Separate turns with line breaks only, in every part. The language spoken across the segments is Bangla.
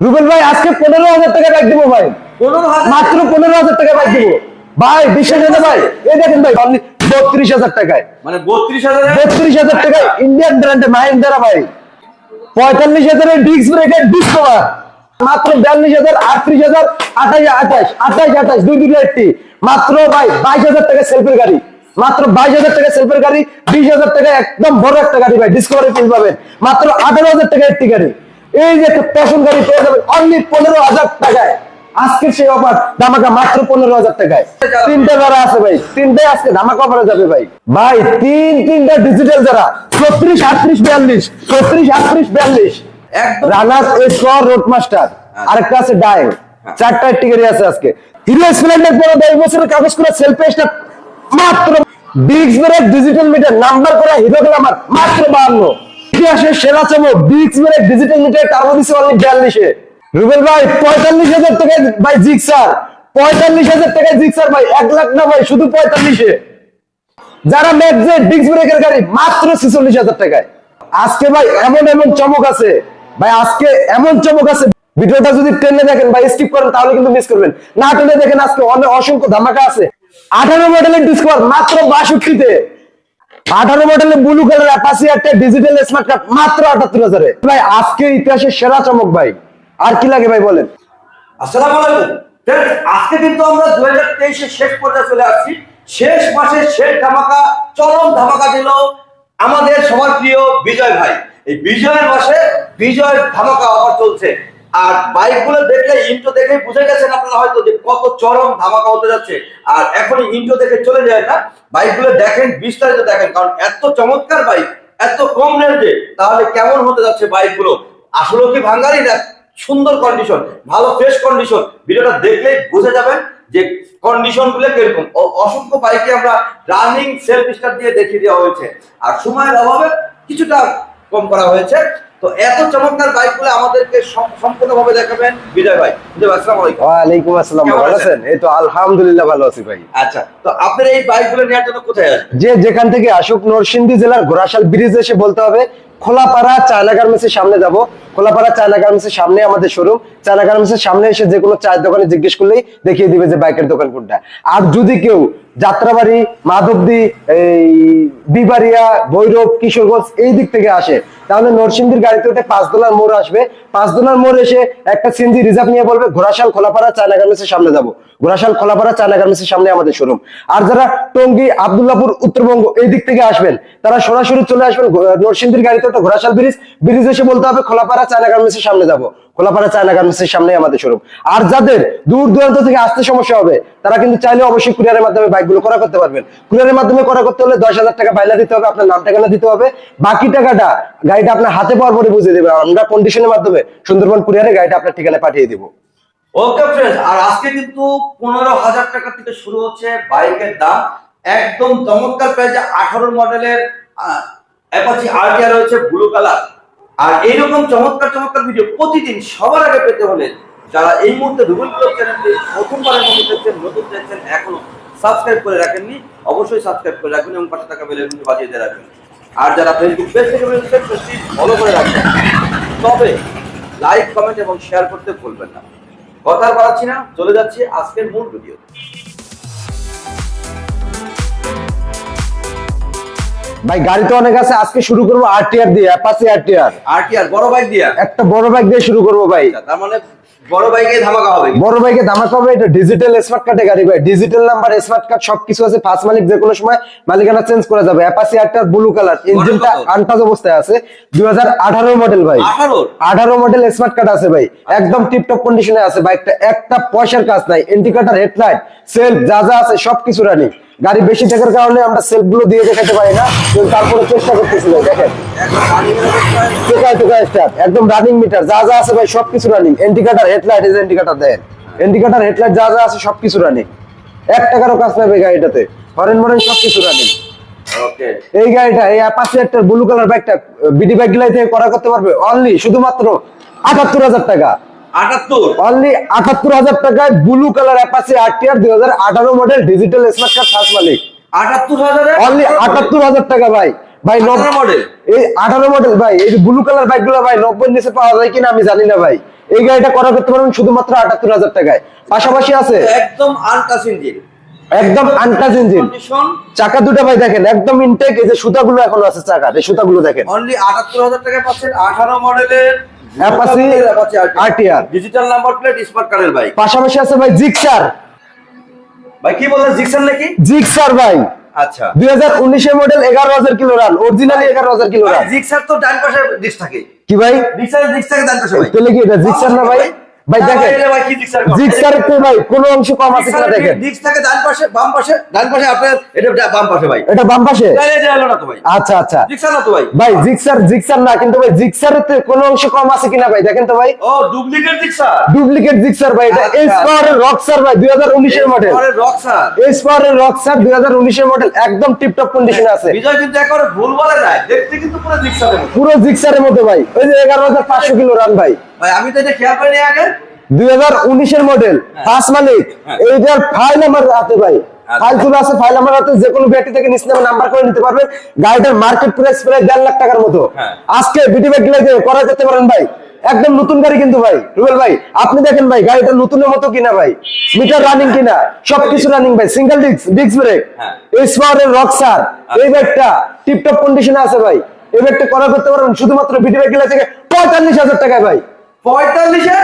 রুবেল ভাই আজকে পনেরো হাজার টাকা বাইক দিব ভাই। মাত্র পনেরো হাজার টাকা বাইক দিব। ভাই বিশ্বাস হয়ে ভাই এই দেখেন ভাই বত্রিশ হাজার টাকায়।
মানে বত্রিশ হাজার
বত্রিশ হাজার টাকায় ইন্ডিয়ান ব্র্যান্ডে মাহিন্দ্রা ভাই। পঁয়তাল্লিশ হাজারের ডিস্ক ব্রেকের ডিসকভার মাত্র বিয়াল্লিশ হাজার আটত্রিশ হাজার আঠাশ আঠাশ আঠাশ আঠাশ দুই দুটো একটি। মাত্র ভাই বাইশ হাজার টাকা সেলফের গাড়ি। মাত্র বাইশ হাজার টাকা সেলফের গাড়ি বিশ হাজার টাকা একদম বড় একটা গাড়ি ভাই ডিসকভারি ফিল পাবেন। মাত্র আঠারো হাজার টাকা একটি গাড়ি। এই যে একটা প্যাশন গাড়ি পেয়ে যাবেন অনলি পনেরো হাজার টাকায়। আজকের সেই অফার ধামাকা মাত্র পনেরো হাজার টাকায়। তিনটা যারা আছে ভাই তিনটাই আজকে ধামাকা অফারে যাবে ভাই। ভাই তিন তিনটা ডিজিটাল যারা ছত্রিশ আটত্রিশ বিয়াল্লিশ ছত্রিশ আটত্রিশ বিয়াল্লিশ। রানার স্কোর রোড মাস্টার আরেকটা আছে ডাইং চারটা টিকেট আছে আজকে। হিরো স্প্লেন্ডার পরে দশ বছরের কাগজ করে সেলফি মাত্র ব্রেক ডিজিটাল মিটার নাম্বার করা হিরো গ্লামার মাত্র বাহান্ন। ইতিহাসের সেরা চমক ডিক্স ব্রেক ডিজিটাল মিটার টার্বো দিছে অনলি বিয়াল্লিশে। রুবেল ভাই, পঁয়তাল্লিশ হাজার টাকায় ভাই জিক্সার পঁয়তাল্লিশ হাজার টাকায় জিক্সার ভাই, এক লাখ না ভাই, শুধু পঁয়তাল্লিশে। যারা ম্যাকজে ডিস্ক ব্রেকের গাড়ি, মাত্র ছেচল্লিশ হাজার টাকায়। আজকে ভাই এমন এমন চমক আছে, ভাই আজকে এমন চমক আছে। ভিডিওটা যদি টেনে দেখেন বা স্কিপ করেন, তাহলে কিন্তু মিস করবেন। না টেনে দেখেন আজকে অনেক অসংখ্য ধামাকা আছে। আঠারো মডেলের ডিসকভার মাত্র বাষট্টিতে। আঠারো মডেলের ব্লু কালার অ্যাপাসি একটা ডিজিটাল স্মার্ট কার্ড মাত্র আটাত্তর হাজারে। ভাই, আজকে ইতিহাসের সেরা চমক ভাই। আর কি লাগে ভাই বলেন?
আজকে কিন্তু আমরা দু হাজার তেইশের শেষ পর্যায়ে চলে আসছি। শেষ মাসের শেষ ধামাকা, চরম ধামাকা দিল আমাদের সবার প্রিয় বিজয় ভাই। এই বিজয়ের মাসে বিজয় ধামাকা অফার চলছে। আর বাইকগুলো দেখলে ইন্টো দেখে বুঝে গেছেন আপনারা হয়তো যে কত চরম ধামাকা হতে যাচ্ছে। আর এখনই ইন্টো দেখে চলে যায় না। বাইকগুলো দেখেন, বিস্তারিত দেখেন, কারণ এত চমৎকার বাইক, এত কম রেঞ্জে, তাহলে কেমন হতে যাচ্ছে বাইকগুলো? আসলে কি ভাঙ্গারি না? সুন্দর কন্ডিশন ভালো ফ্রেশ কন্ডিশন ভিডিওটা দেখলেই বুঝে যাবেন যে কন্ডিশনগুলো কীরকম অসংখ্য বাইকে আমরা রানিং সেলফ স্টার্ট দিয়ে দেখিয়ে দেওয়া হয়েছে। আর সময়ের অভাবে কিছুটা কম করা হয়েছে। তো এত চমৎকার বাইকগুলো আমাদেরকে সম্পূর্ণ ভাবে দেখাবেন। বিজয় ভাই বিজয় আসসালামু আলাইকুম।
ওয়ালাইকুম আসসালাম ভালো
আছেন?
এই তো আলহামদুলিল্লাহ ভালো আছি ভাই।
আচ্ছা তো আপনার এই বাইকগুলো নেওয়ার জন্য কোথায় আসবেন?
যে যেখান থেকে আসুক নরসিংদী জেলার ঘোড়াশাল ব্রিজ এসে বলতে হবে খোলাপাড়া চায়না গার্মেন্টসের সামনে যাব। খোলাপাড়া চায়না গার্মেন্টসের সামনে আমাদের শোরুম চায়না গার্মেন্টসের সামনে এসে যে কোনো চায়ের দোকানে জিজ্ঞেস করলেই দেখিয়ে দিবে যে বাইকের দোকান কোনটা। আর যদি কেউ যাত্রাবাড়ি, মাধবদী, এই বিবারিয়া ভৈরব, কিশোরগঞ্জ এই দিক থেকে আসে, তাহলে নরসিংদীর গাড়িতে উঠে পাঁচ দোলার মোড় আসবে। পাঁচ দোলার মোড় এসে একটা সিনজি রিজার্ভ নিয়ে বলবে, ঘোড়াশাল খোলাপাড়া চায়না গার্মেন্টসের সামনে যাব। ঘোড়াশাল খোলাপাড়া চায়না গার্মেন্টসের সামনে আমাদের শোরুম আর যারা টঙ্গী, আবদুল্লাপুর, উত্তরবঙ্গ এই দিক থেকে আসবেন, তারা সরাসরি চলে আসবেন নরসিংদীর গাড়িতে ওটা ঘোড়াশাল ব্রিজ ব্রিজ এসে বলতে হবে খোলাপাড়া চায়না গার্মেন্টসের সামনে যাব। খোলাপাড়া চায়না গার্মেন্টসের সামনে আমাদের শোরুম আর যাদের দূর দূরান্ত থেকে আসতে সমস্যা হবে, তারা কিন্তু চাইলে অবশ্যই কুরিয়ারের মাধ্যমে বাইকগুলো করা করতে পারবেন। কুরিয়ারের মাধ্যমে করা করতে হলে দশ হাজার টাকা বাইলা দিতে হবে, আপনার নাম ঠিকানা দিতে হবে। বাকি টাকাটা গাড়িটা আপনার হাতে পাওয়ার পরে বুঝিয়ে দেবে। আমরা কন্ডিশনের মাধ্যমে সুন্দরবন কুরিয়ারে গাড়িটা আপনার ঠিকানায় পাঠিয়ে দিব।
ওকে ফ্রেন্ডস আর আজকে কিন্তু পনেরো হাজার টাকা থেকে শুরু হচ্ছে বাইকের দাম। একদম চমৎকার প্রাইজে আঠারো মডেলের অ্যাপাচি আর আরটিআর রয়েছে ব্লু কালার আর এইরকম চমৎকার চমৎকার ভিডিও প্রতিদিন সবার আগে পেতে হলে যারা এই মুহূর্তে রুবেল ক্লাব চ্যানেলটি প্রথমবারের মতো দেখছেন, নতুন দেখছেন, এখনও সাবস্ক্রাইব করে রাখেননি, অবশ্যই সাবস্ক্রাইব করে রাখবেন এবং পাশে থাকা কিন্তু বাজিয়ে দিয়ে রাখবেন। আর যারা ফেসবুক পেজ থেকে বেরোচ্ছেন পেজটি ফলো করে রাখবেন। তবে লাইক কমেন্ট এবং শেয়ার করতে ভুলবেন না। কথা বাড়াচ্ছি না, চলে যাচ্ছি আজকের মূল ভিডিও
ভাই গাড়ি তো অনেক আছে আজকে শুরু করব আরটিআর দিয়ে অ্যাপাসি আরটিআর
আরটিআর বড় বাইক দিয়া?
একটা বড় বাইক দিয়ে শুরু করব ভাই।
তার মানে বড় বাইকে ধামাকা হবে।
বড় বাইকে ধামাকা হবে এটা ডিজিটাল স্মার্ট কার্ডে গাড়ি ভাই। ডিজিটাল নাম্বার স্মার্ট কার্ড সবকিছু আছে ফার্স্ট মালিক যে কোনো সময় মালিকানা চেঞ্জ করা যাবে। অ্যাপাসি ব্লু কালার ইঞ্জিনটা? আনটাজ অবস্থায় আছে দুই হাজার আঠারো মডেল ভাই।
আঠারো?
আঠারো মডেল স্মার্ট কার্ড আছে ভাই। একদম টিপটপ কন্ডিশনে আছে বাইকটা একটা পয়সার কাজ নাই। ইন্ডিকেটর হেডলাইট সেলফ যা যা আছে সবকিছু রানি গাড়ি বেশি থাকার কারণে আমরা সেলফগুলো দিয়ে দেখাতে পারি না কিন্তু তারপরে চেষ্টা করতেছি ভাই দেখেন। টোকায় টোকায় স্টার্ট একদম রানিং মিটার যা যা আছে ভাই সবকিছু রানিং ইন্ডিকেটর হেডলাইট এই যে ইন্ডিকেটর দেন। ইন্ডিকেটর হেডলাইট যা যা আছে সবকিছু রানিং এক টাকারও কাজ পাবে গাড়িটাতে। হরেন মরেন সবকিছু রানিং
ওকে
এই গাড়িটা এই অ্যাপাচি একটা ব্লু কালার বাইকটা বিডি বাইক গুলাই থেকে করা করতে পারবে অনলি শুধুমাত্র আটাত্তর হাজার টাকা। অনলি আটাত্তর হাজার টাকায় ব্লু কালার আরটিআর দুই হাজার আঠারো model digital smart card first মালিক।
আটাত্তর হাজারে?
অনলি আটাত্তর হাজার টাকা ভাই। ভাই নব-
আঠারো model?
এই আঠারো মডেল ভাই এই ব্লু কালার বাইকগুলো ভাই নব্বই নিচে পাওয়া যায় কিনা আমি জানি না ভাই। এই গাড়িটা করা করতে পারবেন শুধুমাত্র আটাত্তর হাজার টাকায়। পাশাপাশি আছে
একদম আনটাস ইঞ্জিন
একদম আনটাচ ইঞ্জিন চাকা দুটো ভাই দেখেন একদম ইনটেক এই যে সুতাগুলো এখনও আছে চাকার এই সুতাগুলো দেখেন।
অনলি আটাত্তর হাজার টাকা পাচ্ছেন আঠারো মডেলের
Apache RTR
digital number plate smart কার্ডের বাইক
পাশাপাশি আছে ভাই জিক্সার
ভাই কি বললেন জিক্সার নাকি?
জিক্সার ভাই।
আচ্ছা।
দুই হাজার উনিশের মডেল এগারো হাজার কিলো রান অরিজিনালি এগারো হাজার কিলো রান
জিক্সার তো ডান পাশে ডিস্ক থাকে।
কি ভাই?
জিক্সার ডিস্ক থাকে ডান পাশে
তাহলে কি এটা জিক্সার না ভাই? ভাই দেখেন
কি জিক্সার
তে ভাই কোনো অংশ কম আছে কিনা দেখেন।
থাকে ডান পাশে বাম পাশে ডান পাশে আপনার এটা বাম পাশে ভাই।
এটা বাম পাশে?
তাহলে এটা হলো না তো ভাই।
আচ্ছা আচ্ছা।
জিক্সার না তো ভাই।
ভাই জিক্সার জিক্সার না কিন্তু ভাই কোনো অংশ কম আছে কিনা ভাই দেখেন তো ভাই।
ও ডুপ্লিকেট জিক্সার।
ডুপ্লিকেট জিক্সার ভাই এটা
আচ্ছা।
এস পাওয়ারের রকসার ভাই দুই হাজার উনিশের মডেল
রক্সার
এস রকসার দুই হাজার মডেল একদম টিপটপ কন্ডিশনে আছে।
বিজয় কিন্তু একেবারে ভুল বলে নাই দেখতে কিন্তু পুরো জিক্সারের
পুরো জিক্সারের মধ্যে ভাই। ওই যে এগারো হাজার পাঁচশো কিলো রান ভাই।
ভাই আমি তো এটা খেয়াল করিনি আগে।
দুই হাজার উনিশের মডেল ফার্স্ট মালিক। এইটার ফাইল আমার হাতে ভাই। ফাইল তুলে আছে ফাইল আমার হাতে যে কোনো ব্যক্তি থেকে নিচ নাম্বার করে নিতে পারবেন গাড়িটার মার্কেট প্রাইস প্রায় দেড় লাখ টাকার মতো। আজকে বিটি ব্যাগ গিলাইতে করা করতে পারেন ভাই। একদম নতুন গাড়ি কিন্তু ভাই। রুবেল ভাই আপনি দেখেন ভাই গাড়িটা নতুনের মতো কিনা ভাই। মিটার রানিং কিনা সবকিছু রানিং ভাই। সিঙ্গেল ডিস্ক ডিস্ক ব্রেক রকসার এই ব্যাগটা টিপটপ কন্ডিশনে আছে ভাই। এই ব্যাগটা করা করতে পারবেন শুধুমাত্র বিটি ব্যাগ গিলা থেকে পঁয়তাল্লিশ হাজার টাকায় ভাই।
পঁয়তাল্লিশে?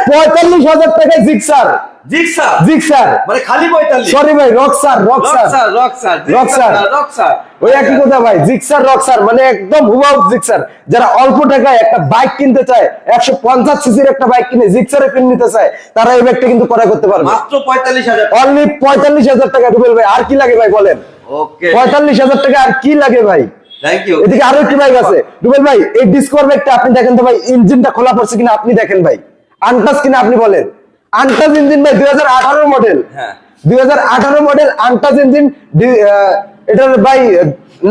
হাজার টাকায় জিক্সার।
জিক্সার?
জিক্সার।
মানে খালি পঁয়তাল্লিশ?
সরি ভাই রকসার রকসার
রক্সার রক্সার
রক্সার।
রক্সার
ওই একই কথা ভাই জিক্সার রকসার মানে একদম জিক্সার। যারা অল্প টাকায় একটা বাইক কিনতে চায় একশো পঞ্চাশ সিসির একটা বাইক কিনে জিক্সারে কিনে নিতে চায় তারা এই ব্যাগটা কিন্তু করা করতে পারবে।
মাত্র পঁয়তাল্লিশ হাজার
অনলি পঁয়তাল্লিশ হাজার টাকা রুবেল ভাই আর কি লাগে ভাই বলেন?
ওকে
পঁয়তাল্লিশ হাজার টাকা আর কি লাগে ভাই? এদিকে আরও একটি বাইক আছে। রুবেল ভাই এই ডিসকভার ব্যাগটা আপনি দেখেন তো ভাই ইঞ্জিনটা খোলা পড়ছে কিনা আপনি দেখেন ভাই। আনটাস কিনা আপনি বলেন। আনটাস ইঞ্জিন ভাই দুই হাজার আঠারো মডেল
হ্যাঁ।
দুই হাজার আঠারো মডেল আনটাস ইঞ্জিন এটার ভাই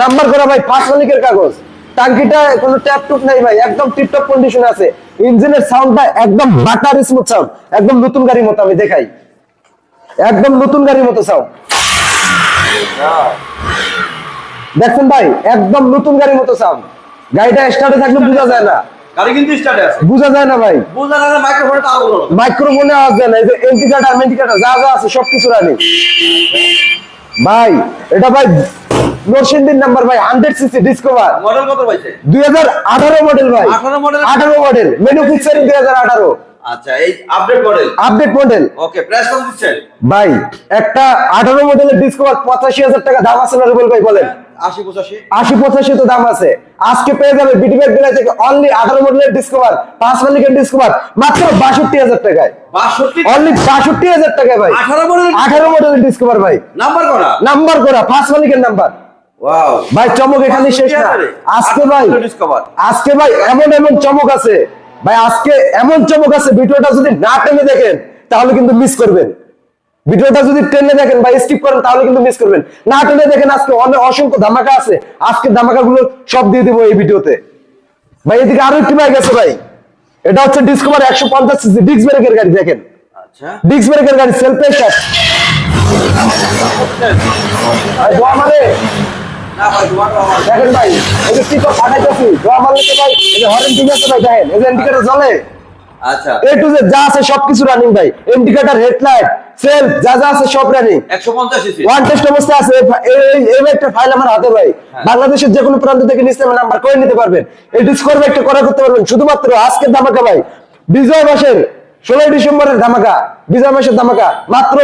নাম্বার করা ভাই ফার্স্ট মালিকের কাগজ। টাঙ্কিটা কোনো ট্যাপ টুপ নাই ভাই একদম টিপটপ কন্ডিশন আছে। ইঞ্জিনের সাউন্ডটা একদম বাটার স্মুথ সাউন্ড একদম নতুন গাড়ির মতো আমি দেখাই। একদম নতুন গাড়ির মতো সাউন্ড দেখছেন ভাই একদম নতুন গাড়ির মতো সাউন্ড গাড়িটা স্টার্টে থাকলে বোঝা যায় না।
গাড়ি কিন্তু স্টার্টে আছে।
বোঝা যায় না ভাই।
বুঝলেন না মাইক্রোফোনে তো আরও
মাইক্রোফোনে আওয়াজ যায় না এই যে এন্টি কাটা মেন্টি কাটা যা যা আছে সবকিছু রানি। ভাই এটা ভাই নরসিংদীর নাম্বার ভাই হান্ড্রেড সিসি ডিসকভার
মডেল কত পাইছে?
দুই হাজার মডেল ভাই।
18
মডেল ম্যানুফ্যাকচারিং আঠারো
আচ্ছা এই update model
update model
okay price কত দিচ্ছেন?
ভাই একটা আঠারো মডেলের ডিসকভার পঁচাশি হাজার টাকা দাম আছে না রুবেল ভাই বলেন।
আশি পঁচাশি।
তো দাম আছে। আজকে পেয়ে যাবে থেকে অনলি আঠারো মডেলের ডিসকভার পাঁচ মালিকের ডিসকভার মাত্র বাষট্টি হাজার টাকায়। অনলি বাষট্টি হাজার টাকায় ভাই।
আঠারো
মডেলের ডিসকভার ভাই।
নাম্বার করা
নাম্বার করা ফার্স্ট মালিকের নাম্বার ভাই চমক এখানে শেষ না। আজকে ভাই আজকে ভাই এমন এমন চমক আছে। ভাই আজকে এমন চমক আছে ভিডিওটা যদি না টেনে দেখেন তাহলে কিন্তু মিস করবেন। ভিডিওটা যদি টেনে দেখেন বা স্কিপ করেন তাহলে কিন্তু মিস করবেন। না টেনে দেখেন আজকে অনেক অসংখ্য ধামাকা আছে। আজকে ধামাকা গুলো সব দিয়ে দিব এই ভিডিওতে। ভাই এদিকে আরও একটি বাইক আছে ভাই। এটা হচ্ছে ডিসকভার একশো পঞ্চাশ সিসি ডিস্ক ব্রেকের গাড়ি দেখেন।
আচ্ছা।
ডিস্ক ব্রেকের গাড়ি সেলফ স্টার্ট দেখেন ভাই এই যে টিকো ফাটাইতেছি দোয়া মারলে তো ভাই এই যে হরেন ঠিক আছে ভাই দেখেন এই যে ইন্ডিকেটর জ্বলে।
আচ্ছা।
এ টু জেড যা আছে সবকিছু রানিং ভাই। ইন্ডিকেটর হেডলাইট সেলফ যা যা আছে সব রানিং
একশো পঞ্চাশ সিসি।
ওয়ান টেস্ট অবস্থা আছে। এই একটা ফাইল আমার হাতে ভাই। বাংলাদেশের যে কোনো প্রান্ত থেকে নিচে নাম্বার করে নিতে পারবেন। এই ডিসকভার একটা করা করতে পারবেন। শুধুমাত্র আজকের ধামাকা ভাই। বিজয় মাসের ষোলোই ডিসেম্বরের ধামাকা। বিজয় মাসের ধামাকা। মাত্র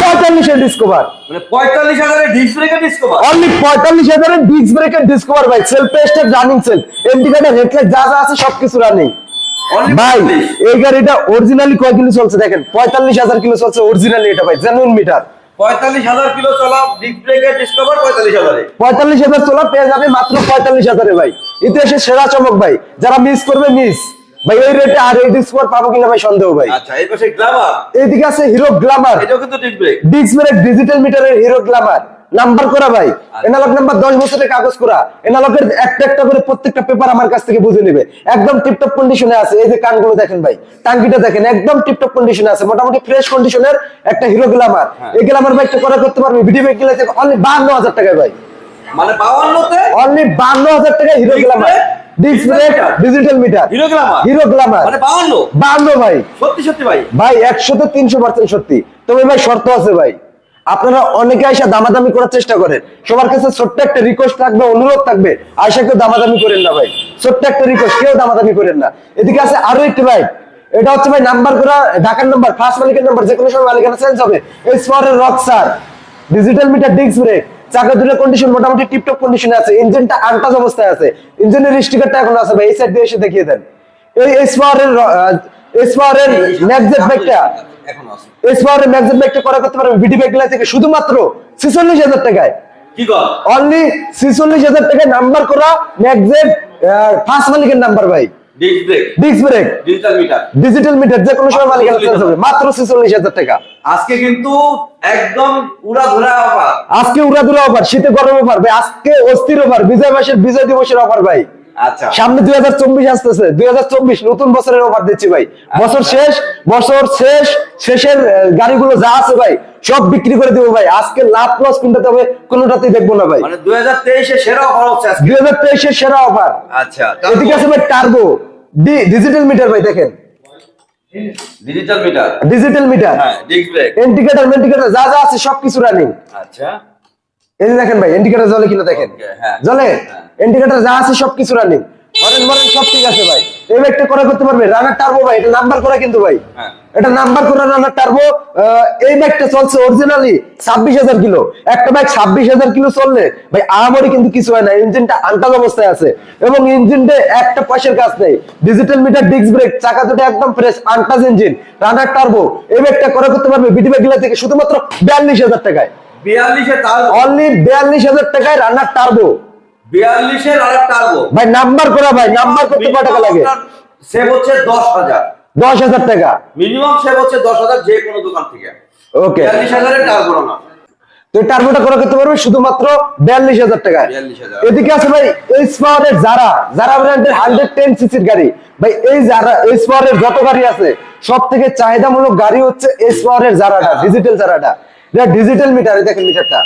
পঁয়তাল্লিশের ডিসকভার
মানে পঁয়তাল্লিশ হাজারের ডিস্ক ব্রেকার ডিসকভার
অনলি পঁয়তাল্লিশ হাজারের ডিস্ক ব্রেকের ডিসকভার ভাই। Self tested running cell indicator headlight যা যা আছে সবকিছু রানিং ভাই এই গাড়িটা অরিজিনালি কয় কিলো চলছে দেখেন? পঁয়তাল্লিশ হাজার কিলো চলছে অরিজিনালি এটা ভাই জেনুইন মিটার
পঁয়তাল্লিশ হাজার কিলো চলা ডিসকভার পঁয়তাল্লিশ হাজারে।
পঁয়তাল্লিশ হাজার চলা পেয়ে যাবে মাত্র পঁয়তাল্লিশ হাজারে ভাই। ইতিহাসের সেরা চমক ভাই যারা মিস করবে মিস ভাই এই রেটে আর এই ডিসকভার পাবো কিনা ভাই সন্দেহ ভাই।
আচ্ছা এই পাশে গ্লামার
এইদিকে আছে হিরো গ্লামার
এটাও কিন্তু disc brake
disc brake digital মিটারের হিরো গ্লামার নাম্বার করা ভাই।
আচ্ছা।
এনালগ নাম্বার দশ বছরের কাগজ করা। এনালগের একটা একটা করে প্রত্যেকটা পেপার আমার কাছ থেকে বুঝে নেবে। একদম টিপটপ কন্ডিশনে আছে। এই যে কানগুলো দেখেন ভাই টাঙ্কিটা দেখেন একদম টিপটপ কন্ডিশনে আছে। মোটামুটি ফ্রেশ কন্ডিশনের একটা হিরো গ্লামার
হ্যাঁ।
এই গ্লামার বাইকটা করা করতে পারবে? ভিডিও বাইক গেলে অনলি বান্ন হাজার টাকায় ভাই।
মানে বাউান্নতে
অনলি বান্ন হাজার টাকায় Hero Glamour
brake?
Disc digital meter
Hero Glamour
Hero Glamour
মানে
ভাই।
সত্যি সত্যি ভাই?
ভাই একশোতে তিনশো পার্সেন্ট সত্যি। তবে ভাই শর্ত আছে ভাই। আপনারা অনেকে আয়সা দামাদামি করার চেষ্টা করেন। সবার কাছে ছোট্ট একটা রিকোয়েস্ট থাকবে, অনুরোধ থাকবে আয়সা কেউ দামাদামি করেন না ভাই। ছোট্ট একটা রিকোয়েস্ট কেউ দামাদামি করেন না। এদিকে আছে আরও একটি ভাই। এটা হচ্ছে ভাই নাম্বার করা, ঢাকার নাম্বার ফার্স্ট মালিকের নাম্বার যে কোনো সময় মালিকানা চেঞ্জ হবে। এই স্পরের রকসার ডিজিটাল মিটার ডিস্ক ব্রেক চাকা দুটো কন্ডিশন মোটামুটি টিপটপ কন্ডিশনে আছে। ইঞ্জিনটা আনটাচ অবস্থায় আছে। ইঞ্জিনের স্টিকারটা এখন আছে ভাই, এই সাইড দিয়ে এসে দেখিয়ে দেন। এই এই স্পরের ম্যাগজেট ব্যাগটা এসপাওয়ারের ম্যাগজেট ব্যাগটা করা করতে পারবে ভিডি ব্যাগগুলা থেকে শুধুমাত্র ছেচল্লিশ হাজার টাকায়।
কি কর?
অনলি ছেচল্লিশ হাজার টাকায় নাম্বার করা ম্যাগজেট ফার্স্ট মালিকের নাম্বার ভাই।
ডিজিটাল মিটার
ডিজিটাল মিটার যে কোনো সময় মালিকানা মাত্র ছেচল্লিশ হাজার টাকা।
আজকে কিন্তু একদম পুরা ধরা অফার
আজকে উড়াদুরা অফার শীতে গরম অফার ভাই। আজকে অস্থির অফার বিজয় মাসের বিজয় দিবসের অফার ভাই।
আচ্ছা।
সামনে দুই হাজার চব্বিশ আসতেছে। দুই হাজার চব্বিশ নতুন বছরের অফার দিচ্ছি ভাই। বছর শেষ বছর শেষ শেষের গাড়িগুলো যা আছে ভাই সব বিক্রি করে দেবো ভাই। আজকে লাভ লস কোনটাতে হবে কোনোটাতেই দেখব না ভাই।
মানে দুই হাজার তেইশে সেরা অফার হচ্ছে
দুই হাজার তেইশের সেরা অফার
আচ্ছা
এদিকে আছে ভাই টার্বো ডিজিটাল মিটার ভাই দেখেন।
ডিজিটাল মিটার
ডিজিটাল মিটার
হ্যাঁ ডিস্ক ব্রেক
ইন্ডিকেটার মেন্ডিকেটার যা যা আছে সবকিছু রানিং
আচ্ছা।
এই যে দেখেন ভাই ইন্ডিকেটার জ্বলে কিনা দেখেন।
Okay, হ্যাঁ।
জ্বলে?
হ্যাঁ।
যা আছে সবকিছু রানিং মরেন মরেন সব ঠিক আছে ভাই। এই ব্যাগটা করা করতে পারবে? রানার টার্বো ভাই এটা নাম্বার করা কিন্তু ভাই।
হ্যাঁ।
এটা নাম্বার করা রানার টার্বো এই ব্যাগটা চলছে অরিজিনালি ছাব্বিশ হাজার কিলো। একটা ব্যাগ ছাব্বিশ হাজার কিলো চললে ভাই আমারই কিন্তু কিছু হয় না। ইঞ্জিনটা আনটাজ অবস্থায় আছে। এবং ইঞ্জিনটা একটা পয়সার কাজ নেই। ডিজিটাল মিটার ডিস্ক ব্রেক চাকা দুটো একদম fresh untouch engine Runner turbo এই ব্যাগটা করা করতে পারবে বিডি ব্যাগগুলা থেকে শুধুমাত্র বিয়াল্লিশ হাজার টাকায়। অনলি বিয়াল্লিশ হাজার টাকায় রান্নার টার্বো
বিয়াল্লিশের আর টার্বো
ভাই নাম্বার করা ভাই নাম্বার করতে কয় টাকা লাগে?
সেভ হচ্ছে দশ হাজার।
দশ হাজার টাকা।
মিনিমাম সেভ হচ্ছে দশ হাজার যে কোনো দোকান থেকে।
ওকে
বিয়াল্লিশ হাজারের টার্বো না।
তো টার্বোটা করা করতে পারবে শুধুমাত্র বিয়াল্লিশ হাজার টাকায়। এদিকে আছে ভাই এইচ পাওয়ারের যারা যারা ব্র্যান্ডের হান্ড্রেড টেন সিসির গাড়ি। ভাই এই যারা এইচ পাওয়ারের যত গাড়ি আছে সব থেকে চাহিদামূলক গাড়ি হচ্ছে এইচ পাওয়ারের যারাটা ডিজিটাল যারাটা ডিজিটাল মিটার দেখেন মিটারটা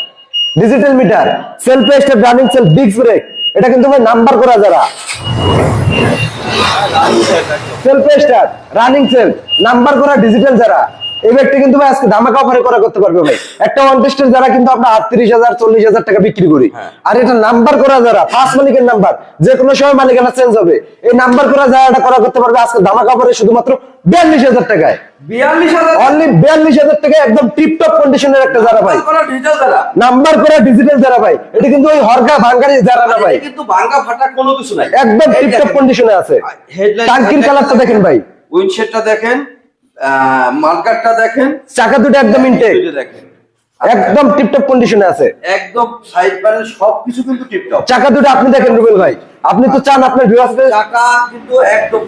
digital meter self start running self disc brake এটা কিন্তু ভাই নাম্বার করা যারা। Self start running self number করা ডিজিটাল যারা। এই ব্যাগটা কিন্তু ভাই আজকে ধামাকা অফারে করা করতে পারবে ভাই। একটা ওয়ান টেস্টের যারা কিন্তু আমরা আটত্রিশ হাজার চল্লিশ হাজার টাকা বিক্রি করি।
হ্যাঁ।
আর এটা নাম্বার করা যারা ফার্স্ট মালিকের নাম্বার যে কোনো সময় মালিকানা চেঞ্জ হবে। এই নাম্বার করা যারা এটা করা করতে পারবে আজকে ধামাকা অফারে শুধুমাত্র বিয়াল্লিশ হাজার টাকায়। অনলি বিয়াল্লিশ হাজার টাকায় একদম টিপটপ কন্ডিশনের একটা যারা ভাই। নাম্বার করা ডিজিটাল যারা? ভাই। এটা কিন্তু ওই হরকা ভাঙ্গারি যারা না ভাই।
কিন্তু ভাঙ্গা ফাটা কোনো কিছু নাই।
একদম টিপটপ কন্ডিশনে আছে। টাঙ্কির কালারটা দেখেন। ভাই।
উইন্ডশেডটা দেখেন। মার্কারটা দেখেন।
চাকা দুটো একদম ইনটেক
দুইটা দেখেন।
একদম টিপটপ কন্ডিশনে আছে।
একদম সাইড প্যানেল সবকিছু কিন্তু টিপটপ
চাকা দুটো আপনি দেখেন রুবেল ভাই। আপনি তো চান আপনার ভিউয়ার্সদের
চাকা কিন্তু একদম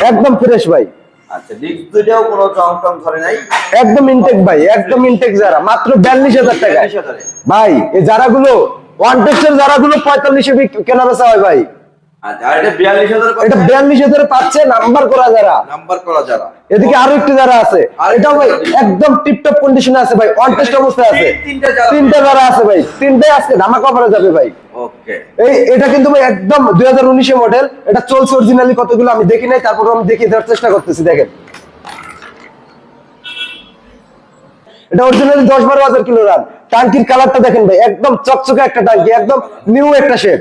একদম
ফ্রেশ ভাই।
আচ্ছা ডিস্ক কোনো চং টং ধরে নাই।
একদম ইনটেক ভাই একদম ইনটেক যারা। মাত্র বিয়াল্লিশ হাজার টাকা
42,000 এ।
ভাই এই ওয়ান যারাগুলো পঁয়তাল্লিশে বিক- কেনা বেচা হয় ভাই।
আচ্ছা এটা বিয়াল্লিশ হাজার
এটা বিয়াল্লিশ হাজারে পাচ্ছে নাম্বার করা যারা।
নাম্বার করা যারা।
এদিকে আরও একটু যারা আছে। এটাও ভাই একদম টিপটপ কন্ডিশনে আছে ভাই ওয়ান টেস্ট অবস্থায় আছে।
তিনটা যারা-
আছে। ভাই তিনটাই আজকে ধামাকা অফারে যাবে ভাই। এই এটা কিন্তু ভাই একদম দুই হাজার উনিশে মডেল এটা চলছে অরিজিনালি কতগুলো আমি দেখি নাই তারপর আমি দেখিয়ে দেওয়ার চেষ্টা করতেছি দেখেন। এটা অরিজিনালি দশ বারো হাজার কিলো রান টাঙ্কির কালারটা দেখেন ভাই একদম চকচকে একটা টাঙ্কি একদম নিউ একটা shade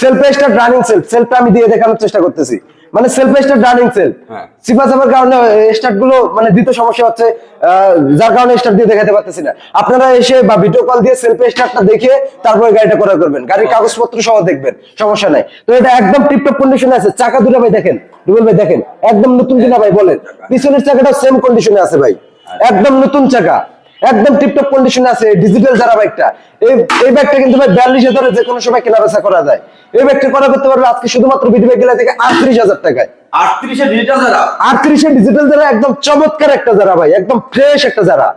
self start running self সেলফটা আমি দিয়ে দেখানোর চেষ্টা করতেছি। মানে সেলফ স্টার্ট রানিং সেলফ
হ্যাঁ।
সিপা চাপার কারণে স্টার্টগুলো মানে দিতে সমস্যা হচ্ছে যার কারণে স্টার্ট দিয়ে দেখাতে পারতেছি না। আপনারা এসে বা ভিডিও কল দিয়ে সেলফ স্টার্টটা দেখে তারপরে গাড়িটা করা করবেন। গাড়ির কাগজপত্র সহ দেখবেন সমস্যা নাই। তো এটা একদম টিপটপ কন্ডিশনে আছে। চাকা দুটো ভাই দেখেন রুবেল ভাই দেখেন একদম নতুন কিনা ভাই বলেন। পিছনের চাকাটা সেম কন্ডিশনে আছে ভাই। একদম নতুন চাকা। একদম টিপটপ কন্ডিশনে আছে ডিজিটাল যারা বাইকটা এই এই ব্যাগটা কিন্তু ভাই বিয়াল্লিশ হাজারে যে কোনো সময় কেনা বেচা করা যায়। এই ব্যাগটা করা করতে পারবে আজকে শুধুমাত্র ব্যাগ গেলা থেকে আটত্রিশ হাজার টাকায়।
আটত্রিশে ডিজিটাল যারা?
আটত্রিশে ডিজিটাল যারা একদম চমৎকার একটা যারা ভাই একদম ফ্রেশ একটা যারা।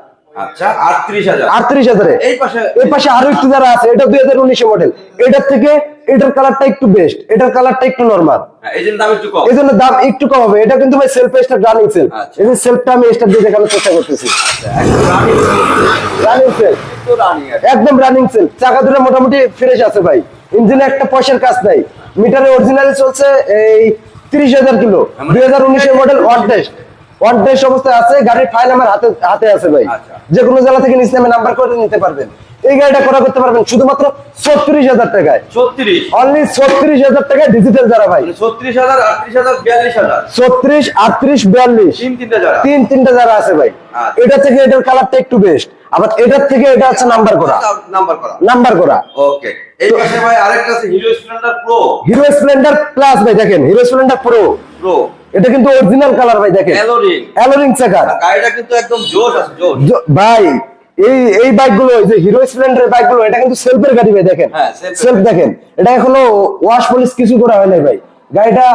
আচ্ছা আটত্রিশ হাজার।
আটত্রিশ হাজারে।
এই পাশে
এই পাশে আরও একটু যারা আছে এটা দুই হাজার উনিশে মডেল এটার থেকে এটার কালারটা একটু বেস্ট এটার কালারটা একটু নর্মাল
এই জন্য দাম একটু কম।
এই জন্য দাম একটু কম হবে। এটা কিন্তু ভাই সেলফ স্টার রানিং সেল
আচ্ছা।
এই যে সেলফটা আমি স্টার দিয়ে দেখানোর চেষ্টা করতেছি। রানিং সেল একদম রানিং সেল চাকা দুটো মোটামুটি ফ্রেশ আছে ভাই। ইঞ্জিনে একটা পয়সার কাজ নাই। মিটারে অরিজিনালি চলছে এই তিরিশ হাজার কিলো।
মানে-
দুই হাজার উনিশের মডেল টেস্ট ওয়ান অবস্থায় আছে গাড়ির ফাইল আমার হাতে হাতে আছে ভাই।
আচ্ছা।
যে কোনো জেলা থেকে নিচে নামে নাম্বার করে নিতে পারবেন। এই গাড়িটা করা করতে পারবেন শুধুমাত্র ছত্রিশ হাজার টাকায়।
ছত্রিশ?
অনলি ছত্রিশ হাজার টাকায় ডিজিটাল যারা ভাই।
মানে ছত্রিশ হাজার আটত্রিশ হাজার বিয়াল্লিশ হাজার?
ছত্রিশ আটত্রিশ বিয়াল্লিশ।
তিন তিনটা যারা?
তিন তিনটা যারা আছে ভাই।
আচ্ছা।
এটা থেকে এটার কালারটা একটু বেস্ট আবার এটার থেকে এটা হচ্ছে নাম্বার করা।
নাম্বার করা।
নাম্বার করা।
ওকে এই পাশে ভাই আরেকটা আছে Hero Splendor Pro
Hero Splendor Plus ভাই দেখেন। হিরো স্প্লেন্ডার প্রো
প্রো
এটা কিন্তু অরিজিনাল কালার ভাই দেখেন।
অ্যালোরিং
অ্যালোরিং চাকার
গাড়িটা কিন্তু একদম জোশ আছে জোশ।
ভাই এই এই বাইকগুলো যে হিরো স্প্লেন্ডার বাইকগুলো এটা কিন্তু সেলফের গাড়ি ভাই দেখেন।
হ্যাঁ,
সেলফ দেখেন। এটা এখনও ওয়াশ পলিশ কিছু করা হয় নাই ভাই। গাড়িটা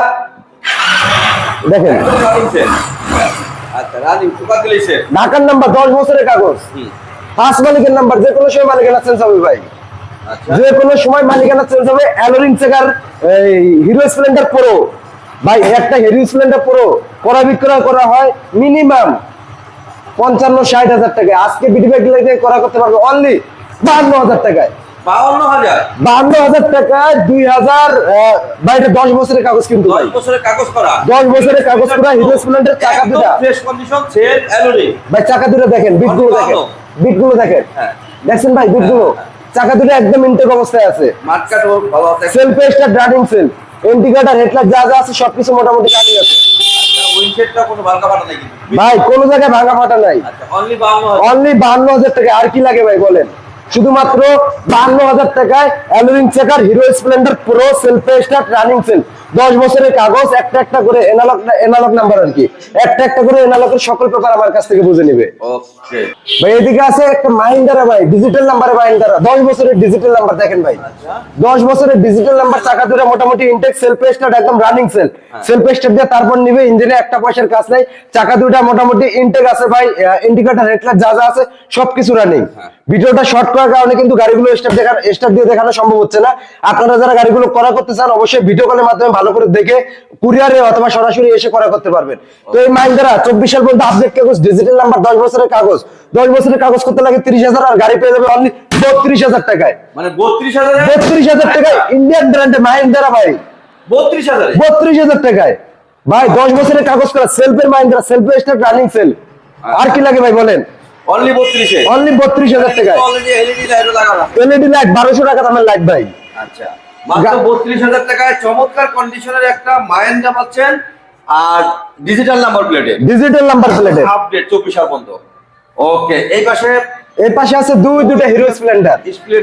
দেখেন।
আচ্ছা
ঢাকার নাম্বার দশ বছরের কাগজ। পাঁচ মালিকের নাম্বার যে কোনো সময় মালিকানা চেঞ্জ হবে ভাই। যে কোনো সময় মালিকানা চেঞ্জ হবে অ্যালোরিং চেকার এই হিরো স্প্লেন্ডার প্রো ভাই একটা হিরো স্প্লেন্ডার প্রো করা বিক্রয় করা হয় মিনিমাম পঞ্চান্ন ষাট হাজার টাকা আজকে বিডি ব্যাগ করা করতে পারবে অনলি বাহান্ন হাজার টাকায়। বাহান্ন হাজার? টাকায় দুই হাজার ভাই দশ বছরের কাগজ কিন্তু।
দশ বছরের কাগজ করা।
দশ বছরের কাগজ করা হিরো স্প্লেন্ডার চাকা দুটা।
ফ্রেশ কন্ডিশন সেল অ্যালোরিং
ভাই চাকা দুটো দেখেন বিট দেখেন। বিট দেখেন।
হ্যাঁ।
দেখছেন ভাই বিট চাকা দুটো একদম ইনটেক অবস্থায় আছে। সেলফ ইন্ডিকেটর হেডলাইট যা যা আছে সবকিছু মোটামুটি রানিং আছে। ভাই কোনো জায়গায় ভাঙা ফাটা নাই।
আচ্ছা অনলি হাজার।
বাহান্ন হাজার টাকা। আর কি লাগে ভাই বলেন? শুধুমাত্র বান্ন হাজার টাকায় অ্যালুইন checker Hero Splendor Pro self start running cell দশ বছরের কাগজ একটা একটা করে এনালগ এনালগ নাম্বার আর কি। একটা একটা করে এনালগের সকল পেপার আমার কাছ থেকে বুঝে নিবে। ভাই এদিকে আছে একটা মাইন্ডারা ভাই ডিজিটাল নাম্বারে মাইন্ডারা দশ বছরের ডিজিটাল নাম্বার দেখেন ভাই। দশ বছরের ডিজিটাল নাম্বার চাকা ধরে মোটামুটি ইনটেক সেলফ স্টার্ট একদম রানিং সেল সেলফ স্টার্ট দিয়ে তারপর নিবে ইঞ্জিনে একটা পয়সার কাজ নাই। চাকা দুটা মোটামুটি ইনটেক আছে ভাই ইন্ডিকেটর হেডলাইট যা যা আছে সবকিছু রানিং ভিডিওটা শর্ট করার কারণে কিন্তু গাড়িগুলো স্টার্ট দেখার স্টার্ট দিয়ে দেখানো সম্ভব হচ্ছে না। আপনারা যারা গাড়িগুলো করা করতে চান অবশ্যই ভিডিও কলের মাধ্যমে ভালো করে দেখে কুরিয়ারে অথবা সরাসরি এসে করা করতে পারবেন। তো এই মাইন্ডারা চব্বিশ সাল পর্যন্ত আপডেট কাগজ ডিজিটাল নাম্বার দশ বছরের কাগজ। দশ বছরের কাগজ করতে লাগে তিরিশ হাজার আর গাড়ি পেয়ে যাবে অনলি বত্রিশ হাজার টাকায়।
মানে বত্রিশ হাজার?
বত্রিশ হাজার টাকায় ইন্ডিয়ান ব্র্যান্ডে মাহিন্দ্রা ভাই।
বত্রিশ হাজার?
বত্রিশ হাজার টাকায়। ভাই দশ বছরের কাগজ করা সেলফের Mahindra self start running cell আর কি লাগে ভাই বলেন?
অনলি বত্রিশে?
অনলি বত্রিশ হাজার
অলরেডি এলইডি লাইটও লাগানো
এলইডি লাইট বারোশো টাকা দামের লাইট ভাই।
আচ্ছা। মাত্র
গা-
বত্রিশ হাজার টাকায় চমৎকার কন্ডিশনের একটা পাচ্ছেন। আর ডিজিটাল নাম্বার প্লেটে
ডিজিটাল নাম্বার প্লেটের
আপডেট চব্বিশ সাল পর্যন্ত। ওকে এই পাশে
এর পাশে আছে দুই দুটো হিরো স্প্লেন্ডার।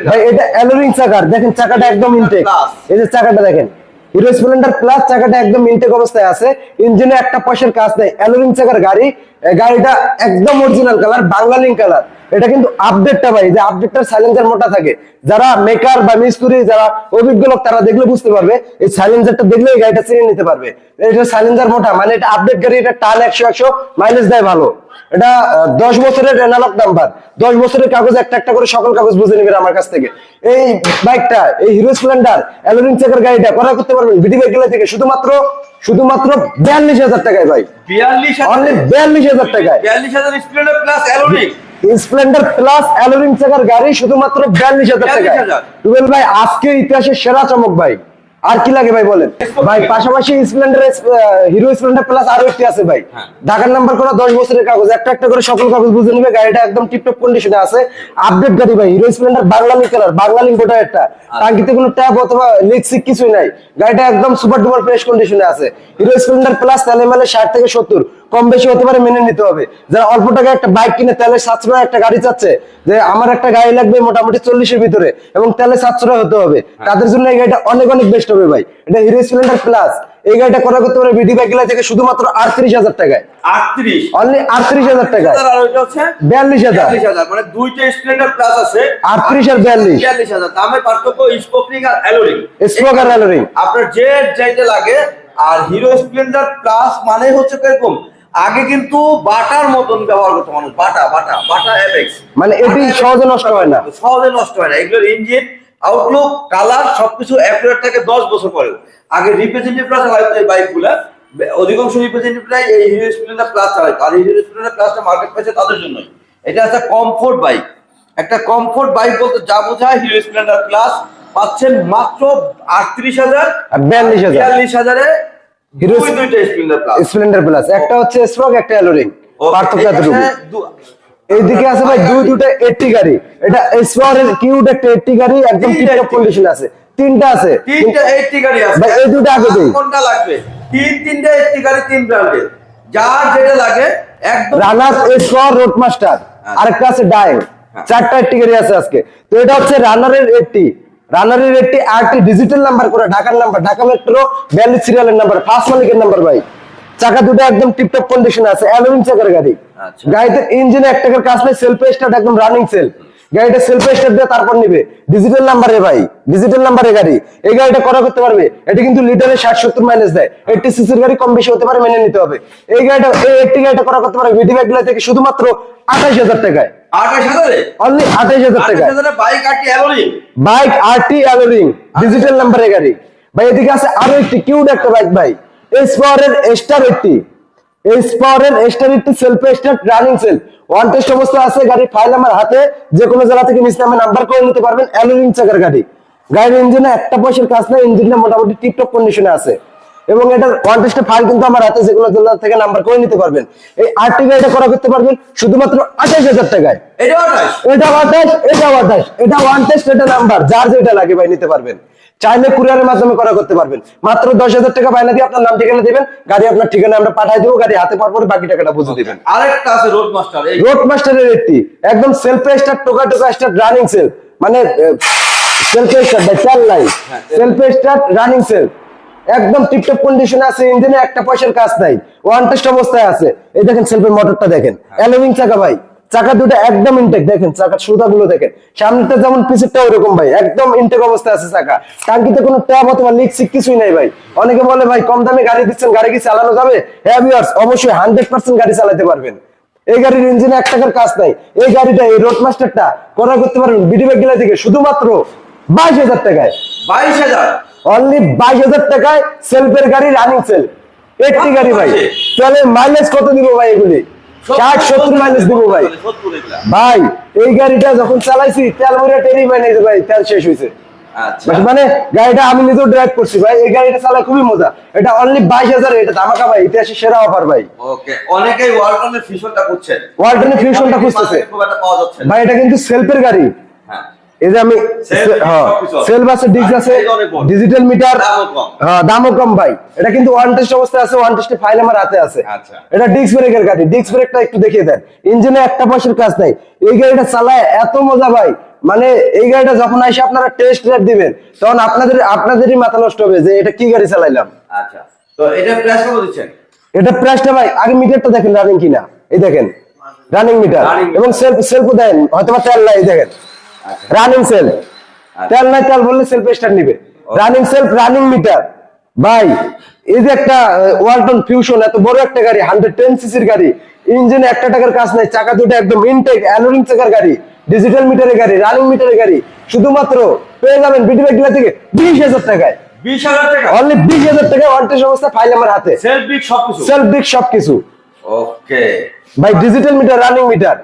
ভাই এটা অ্যালোরিং চাকার। দেখেন চাকাটা একদম ইনটেক। এই যে চাকাটা দেখেন। হিরো স্প্লেন্ডার প্লাস চাকাটা একদম ইনটেক অবস্থায় আছে। ইঞ্জিনে একটা পয়সার কাজ নেই। অ্যালোরিং চাকার গাড়ি। গাড়িটা একদম অরিজিনাল কালার বাংলালিং কালার এটা কিন্তু আপডেটটা ভাই যে আপডেটটার সাইলেন্সার মোটা থাকে। যারা মেকার বা মিস্ত্রি যারা অভিজ্ঞ লোক তারা দেখলে বুঝতে পারবে এই সাইলেন্সারটা দেখলে এই গাড়িটা চিনে নিতে পারবে। এটা সাইলেন্সার মোটা মানে এটা আপডেট গাড়ি এটা টান একশো একশো মাইলেজ দেয় ভালো। এটা দশ বছরের এনালগ নাম্বার দশ বছরের কাগজ একটা একটা করে সকল কাগজ বুঝে নেবেন আমার কাছ থেকে। এই বাইকটা এই হিরো স্প্লেন্ডার অ্যালোরিং চেকার গাড়িটা করা করতে পারবেন বিডি বাইক থেকে। শুধুমাত্র শুধুমাত্র বিয়াল্লিশ হাজার টাকায় ভাই।
বিয়াল্লিশ
বিয়াল্লিশ হাজার টাকায়।
বিয়াল্লিশ হাজার স্প্লেন্ডার প্লাস অ্যালোরিং
স্প্লেন্ডার প্লাস অ্যালোরিং চেকার গাড়ি শুধুমাত্র বিয়াল্লিশ হাজার
42,000
টুয়েল ভাই আজকের ইতিহাসের সেরা চমক ভাই। আর কি লাগে ভাই বলেন? ভাই পাশাপাশি স্প্লেন্ডার হিরো স্প্লেন্ডার প্লাস আরও একটি আছে ভাই।
হ্যাঁ।
ঢাকার নাম্বার করা দশ বছরের কাগজ। একটা একটা করে সকল কাগজ বুঝে নিবে। গাড়িটা একদম টিপটপ কন্ডিশনে আছে। আপডেট গাড়ি ভাই হিরো স্প্লেন্ডার বাংলালিং কালার বাংলালিং গোটা একটা। টাঙ্কিতে কোনো ট্যাপ অথবা লিক সিক কিছুই নাই। গাড়িটা একদম সুপার ডুপার ফ্রেশ কন্ডিশনে আছে। হিরো স্প্লেন্ডার প্লাস তেলে মেলে ষাট থেকে সত্তর। কম বেশি হতে পারে মেনে নিতে হবে। যারা অল্প টাকায় একটা বাইক কিনে তেলের সাশ্রয় একটা গাড়ি চাচ্ছে যে আমার একটা গাড়ি লাগবে মোটামুটি চল্লিশের ভিতরে এবং তেলে সাশ্রয় হতে হবে তাদের জন্য এই গাড়িটা অনেক অনেক বেস্ট হবে ভাই। এটা হিরো স্প্লেন্ডার প্লাস এই গাড়িটা করা করতে পারে বিডি বাইক থেকে শুধুমাত্র আটত্রিশ হাজার টাকায়।
আটত্রিশ?
অনলি আটত্রিশ হাজার টাকায়। বিয়াল্লিশ হাজার।
মানে দুইটা স্প্লেন্ডার প্লাস আছে।
আটত্রিশ আর বিয়াল্লিশ।
বিয়াল্লিশ হাজার দামের পার্থক্য স্পোকনিং আর অ্যালোরিং
স্পোক আর অ্যালোরিং
আপনার যে লাগে আর হিরো স্প্লেন্ডার প্লাস মানে হচ্ছে কীরকম আগে কিন্তু বাটার মতন ব্যবহার করতো মানুষ বাটা বাটা বাটা অ্যাপেক্স
মানে এটি সহজে নষ্ট হয় না।
সহজে নষ্ট হয় না এগুলোর ইঞ্জিন আউটলুক কালার সবকিছু অ্যাকুরেট থাকে দশ বছর পরেও। আগে রিপ্রেজেন্টেটিভ চালাইতো এই বাইকগুলা অধিকাংশ রিপ্রেজেন্টেটিভরাই এই হিরো স্প্লেন্ডার প্লাস চালাইতো আর এই হিরো স্প্লেন্ডার প্লাসটা মার্কেট পাইছে তাদের জন্যই। এটা একটা কমফোর্ট বাইক একটা কমফোর্ট বাইক বলতে যা বোঝায় হিরো স্প্লেন্ডার প্লাস পাচ্ছেন মাত্র আটত্রিশ হাজার
আর 42,000
বিয়াল্লিশ হাজারে দুইটা স্প্লেন্ডার প্লাস
স্প্লেন্ডার প্লাস একটা হচ্ছে একটা অ্যালোরিং পার্থক্য এতটুকু। এইদিকে আছে ভাই দুই দুটো এইটটি গাড়ি। এটা কিউট একটা এইটটি গাড়ি একদম টিপটপ কন্ডিশন আছে। তিনটা আছে।
তিনটা এইটটি গাড়ি আছে।
ভাই, এই দুটো আগে দেই।
কোনটা লাগবে? তিন তিনটা এইটটি গাড়ি তিন ব্র্যান্ডের যার যেটা লাগে একদম
রানার রোড মাস্টার আরেকটা আছে ডাইং
হ্যাঁ।
চারটা এইটটি গাড়ি আছে আজকে। তো এটা হচ্ছে রানারের এইটটি রানারের এইটটি আরটি ডিজিটাল নাম্বার করে ঢাকার নাম্বার ঢাকা মেট্রো বিয়াল্লিশ সিরিয়ালের নাম্বার ফার্স্ট মালিকের নাম্বার ভাই। চাকা দুটো একদম টিপটপ কন্ডিশন আছে অ্যালুমিন চাকার গাড়ি।
আচ্ছা।
গাড়িতে ইঞ্জিনে এক টাকার কাজ নেই সেলফ স্টার্ট একদম রানিং সেল গাড়িটা সেলফ স্টার্ট দিয়ে তারপর নিবে। ডিজিটাল নাম্বারে ভাই ডিজিটাল নাম্বারে গাড়ি। এই গাড়িটা করা করতে পারবে এটা কিন্তু লিটারে ষাট সত্তর মাইলেজ দেয়। এইটটি সিসির গাড়ি কম বেশি হতে পারে মেনে নিতে হবে। এই গাড়িটা এই এইটটি গাড়িটা করা করতে পারবে ভিডি ব্যাগগুলো থেকে শুধুমাত্র আঠাশ হাজার টাকায়।
বাইক
আরটি অ্যালোরিং ডিজিটাল নাম্বারে গাড়ি। ভাই এদিকে আছে আরও একটি কিউট একটা বাইক ভাই। এস পাওয়ারের স্টার এইটটি এস পাওয়ারের star eighty self start running cell one test অবস্থা আছে গাড়ি ফাইল আমার হাতে। যে কোনো জায়গা থেকে নিচ নামে নাম্বার করে নিতে পারবেন অ্যালোরিং চাকার গাড়ি। গাড়ির ইঞ্জিনে একটা পয়সার কাজ নাই ইঞ্জিনটা মোটামুটি টিপটপ কন্ডিশনে আছে। এবং এটার ওয়ান টেস্টের ফাইল কিন্তু আমার হাতে যে কোনো থেকে নাম্বার করে নিতে পারবেন। এই আরটি গাড়িটা করা করতে পারবেন শুধুমাত্র আঠাশ হাজার টাকায়।
এটা আঠাশ?
এটা আঠাশ এটা ওয়ান টেস্ট এটা নাম্বার যার যেটা লাগে ভাই নিতে পারবেন। চাইলে কুরিয়ারের মাধ্যমে করা করতে পারবেন। মাত্র দশ হাজার টাকা বাইনা দিয়ে আপনার নাম ঠিকানা দিবেন গাড়ি আপনার ঠিকানা আমরা পাঠাই দেবো গাড়ি হাতে পাওয়ার পরে বাকি টাকাটা বুঝে দিবেন।
আরেকটা আছে রোড মাস্টার
রোড মাস্টারের একটি একদম সেলফ স্টার টোকা টোকা স্টার্ট রানিং সেল মানে সেলফ স্টার ভাই চাল
হ্যাঁ,
সেলফ স্টার্ট রানিং সেল একদম টিপটপ কন্ডিশনে আছে ইঞ্জিনে একটা পয়সার কাজ নাই ওয়ান টেস্ট অবস্থায় আছে। এই দেখেন সেলফের মোটরটা দেখেন। অ্যালোমিং চাকা ভাই চাকা দুটো একদম ইনটেক দেখেন চাকার সুতাগুলো দেখেন। সামনেটা যেমন পিছেরটা ওরকম ভাই একদম ইনটেক অবস্থায় আছে চাকা। টাঙ্কিতে কোনো ট্যাপ অথবা লিক সিক কিছুই নাই ভাই। অনেকে বলে ভাই কম দামে গাড়ি দিচ্ছেন গাড়ি কি চালানো যাবে? হ্যাঁ ভিউয়ার্স অবশ্যই হান্ড্রেড পার্সেন্ট গাড়ি চালাতে পারবেন। এই গাড়ির ইঞ্জিনে এক টাকার কাজ নাই। এই গাড়িটা এই রোড মাস্টারটা করা করতে পারবেন বিডি ব্যাগগুলা থেকে শুধুমাত্র বাইশ হাজার টাকায়।
বাইশ হাজার?
অনলি বাইশ হাজার টাকায় সেলফের গাড়ি রানিং সেল একটি গাড়ি ভাই। তাহলে মাইলেজ কত দিব ভাই এগুলি? ষাট সত্তর মাইলেজ দিব ভাই। ভাই এই গাড়িটা যখন চালাইছি তেল মরে টেরি পাই নাই ভাই তেল শেষ হয়েছে
আচ্ছা।
মানে গাড়িটা আমি নিজেও ড্রাইভ করছি ভাই। এই গাড়িটা চালায় খুবই মজা। এটা অনলি বাইশ হাজার এটা ধামাকা ভাই। ইতিহাসের সেরা অফার ভাই।
অনেকেই ওয়ালটনের ফিউশনটা করছেন
ওয়ালটনের ফিউশনটা খুঁজতেছে। ভাই এটা কিন্তু সেলফের গাড়ি।
হ্যাঁ।
এই যে আমি হ্যাঁ
সবকিছু আছে।
ডিস্ক আছে। ডিজিটাল মিটার হ্যাঁ দামও কম ভাই। এটা কিন্তু ওয়ান টেস্ট অবস্থায় আছে ওয়ান টেস্টে ফাইল আমার হাতে আছে।
আচ্ছা।
এটা ডিস্ক ব্রেকের গাড়ি। ডিস্ক ব্রেকটা একটু দেখিয়ে দেন। ইঞ্জিনে একটা পয়সার কাজ নাই। এই গাড়িটা চালায় এত মজা ভাই। মানে এই গাড়িটা যখন এসে আপনারা টেস্ট রাইড দিবেন তখন আপনাদের আপনাদেরই মাথা নষ্ট হবে যে এটা কি গাড়ি চালাইলাম।
আচ্ছা। তো এটা প্রাইস কত দিচ্ছেন?
এটা প্রাইসটা ভাই আগে মিটারটা দেখেন রানিং কিনা। এই দেখেন রানিং মিটার এবং সেলফ সেলফও দেন হয়তো বা তেল নাই দেখেন। রানিং সেল তেল নাই তেল বললে সেলফ স্টার্ট নিবে। রানিং সেলফ রানিং মিটার ভাই এই যে একটা ওয়ালটন ফিউশন এত বড় একটা গাড়ি হান্ড্রেড টেন সিসির গাড়ি। ইঞ্জিনে একটা টাকার কাজ নাই চাকা দুটো একদম ইনটেক অ্যালোরিং চাকার গাড়ি ডিজিটাল মিটারের গাড়ি রানিং মিটারের গাড়ি। শুধুমাত্র পেয়ে যাবেন বিটি ব্যাগগুলা থেকে বিশ হাজার টাকায়।
বিশ হাজার টাকা?
অনলি বিশ হাজার টাকায় ওয়ান টেস্ট অবস্থা ফাইল আমার হাতে।
সেলফ বিগ সবকিছু?
সেলফ ডিক সবকিছু।
ওকে
ভাই ডিজিটাল মিটার রানিং মিটার।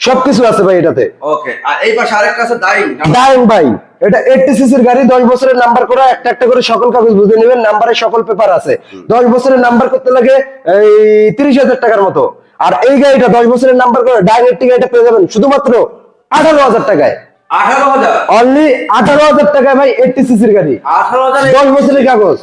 সবকিছু আছে ভাই এটাতে।
ওকে আর এই পাশে আরেকটা আছে ডাইং
ডাইং ভাই এটা এইটটি সিসির গাড়ি দশ বছরের নাম্বার করা একটা একটা করে সকল কাগজ বুঝে নেবেন নাম্বারে সকল পেপার আছে। দশ বছরের নাম্বার করতে লাগে এই তিরিশ হাজার টাকার মতো। আর এই গাড়িটা দশ বছরের নাম্বার করে ডাইং এইটটি গাড়িটা পেয়ে যাবেন শুধুমাত্র আঠারো হাজার টাকায়।
আঠারো হাজার?
অনলি আঠারো হাজার টাকায় ভাই এইটটি সিসির গাড়ি।
আঠারো হাজার
দশ বছরের কাগজ।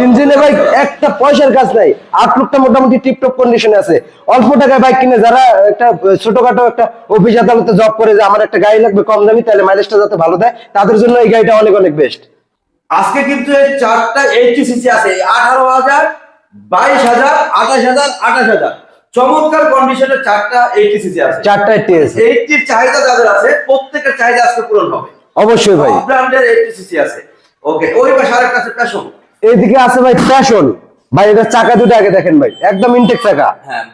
ইঞ্জিনে ভাই একটা পয়সার কাজ নাই। আউটলুকটা মোটামুটি টিপটপ কন্ডিশনে আছে। অল্প টাকায় বাইক কিনে যারা একটা ছোটখাটো একটা অফিস আদালতে জব করে যে আমার একটা গাড়ি লাগবে কম দামি তাহলে মাইলেজটা যাতে ভালো দেয় তাদের জন্য এই গাড়িটা অনেক অনেক বেস্ট
আজকে কিন্তু এই চারটা এইচটি সিসি আছে। আঠারো হাজার বাইশ হাজার আঠাশ হাজার আঠাশ হাজার। চমৎকার কন্ডিশনের চারটা এইচটি সিসি আছে।
চারটা টিএস
এইচটির চাহিদা যাদের আছে প্রত্যেকের চাহিদা আজকে পূরণ হবে।
অবশ্যই ভাই।
ব্র্যান্ডের এইচটি সিসি আছে। ওকে ওই পাশে আরেকটা আছে প্যাশন
এইদিকে আছে ভাই প্যাশন ভাই এটা চাকা দুটো আগে দেখেন ভাই। একদম ইনটেক চাকা।
হ্যাঁ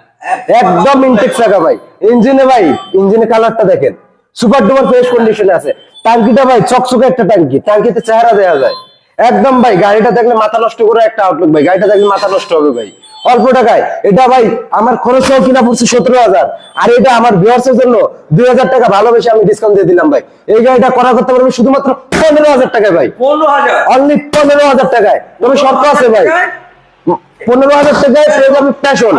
একদম ইনটেক চাকা ভাই। ইঞ্জিনে ভাই ইঞ্জিনে কালারটা দেখেন। সুপার ডুপার ফ্রেশ কন্ডিশনে আছে। ট্যাঙ্কিটা ভাই চকচকে একটা টাঙ্কি টাঙ্কিতে চেহারা দেওয়া যায়। একদম ভাই গাড়িটা দেখলে মাথা নষ্ট করে একটা আউটলুক ভাই। গাড়িটা দেখলে মাথা নষ্ট হবে ভাই। অল্প টাকায়। এটা ভাই আমার খরচও কিনা পড়ছে সতেরো হাজার। আর এটা আমার ভিউয়ার্সের জন্য দুই হাজার টাকা ভালোবেসে আমি ডিসকাউন্ট দিয়ে দিলাম ভাই। এই গাড়িটা করা করতে পারবে শুধুমাত্র পনেরো হাজার টাকায় ভাই। অনলি পনেরো হাজার টাকায়। তবে শর্ত আছে ভাই। পনেরো হাজার টাকায় পেয়ে প্যাশন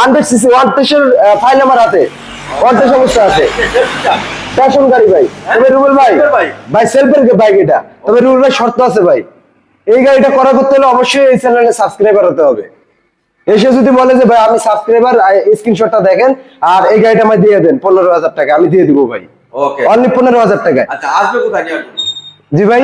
হান্ড্রেড সিসি? ওয়ান টেসের ফাইল নাম্বার হাতে। ওয়ান টেস অবস্থা আছে। প্যাশন গাড়ি ভাই। তবে রুবেল ভাই ভাই। সেলফের বাইক এটা। তবে রুবেল ভাই শর্ত আছে ভাই। এই গাড়িটা করা করতে হলে অবশ্যই এই চ্যানেলে সাবস্ক্রাইবার হতে হবে। এসে যদি বলে যে ভাই আমি সাবস্ক্রাইবার স্ক্রিনশটটা দেখেন আর এই গাড়িটা আমায় দিয়ে দেন পনেরো হাজার টাকা আমি দিয়ে দিব ভাই।
ওকে
অনলি পনেরো হাজার টাকা
আচ্ছা আসবে কোথায়?
জি ভাই।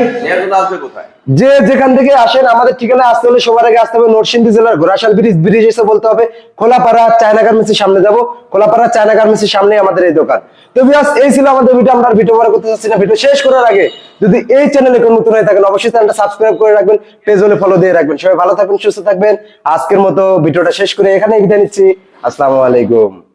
যে যেখান থেকে আসেন আমাদের ঠিকানা আসতে হলে সবার আগে আসতে হবে নরসিংদী জেলার ঘোড়াশাল ব্রিজ ব্রিজ এসে বলতে হবে খোলাপাড়া চায়না গার্মেন্টসের সামনে যাব খোলাপাড়া চায়না গার্মেন্টসের সামনে আমাদের এই দোকান। তো বিয়াস এই ছিল আমাদের ভিডিও আমরা ভিডিও বড় করতে চাচ্ছি না। ভিডিও শেষ করার আগে যদি এই চ্যানেলে কোনো নতুন হয়ে থাকেন অবশ্যই চ্যানেলটা সাবস্ক্রাইব করে রাখবেন পেজ হলে ফলো দিয়ে রাখবেন। সবাই ভালো থাকবেন সুস্থ থাকবেন। আজকের মতো ভিডিওটা শেষ করে এখানে বিদায় নিচ্ছি। আসসালামু আলাইকুম।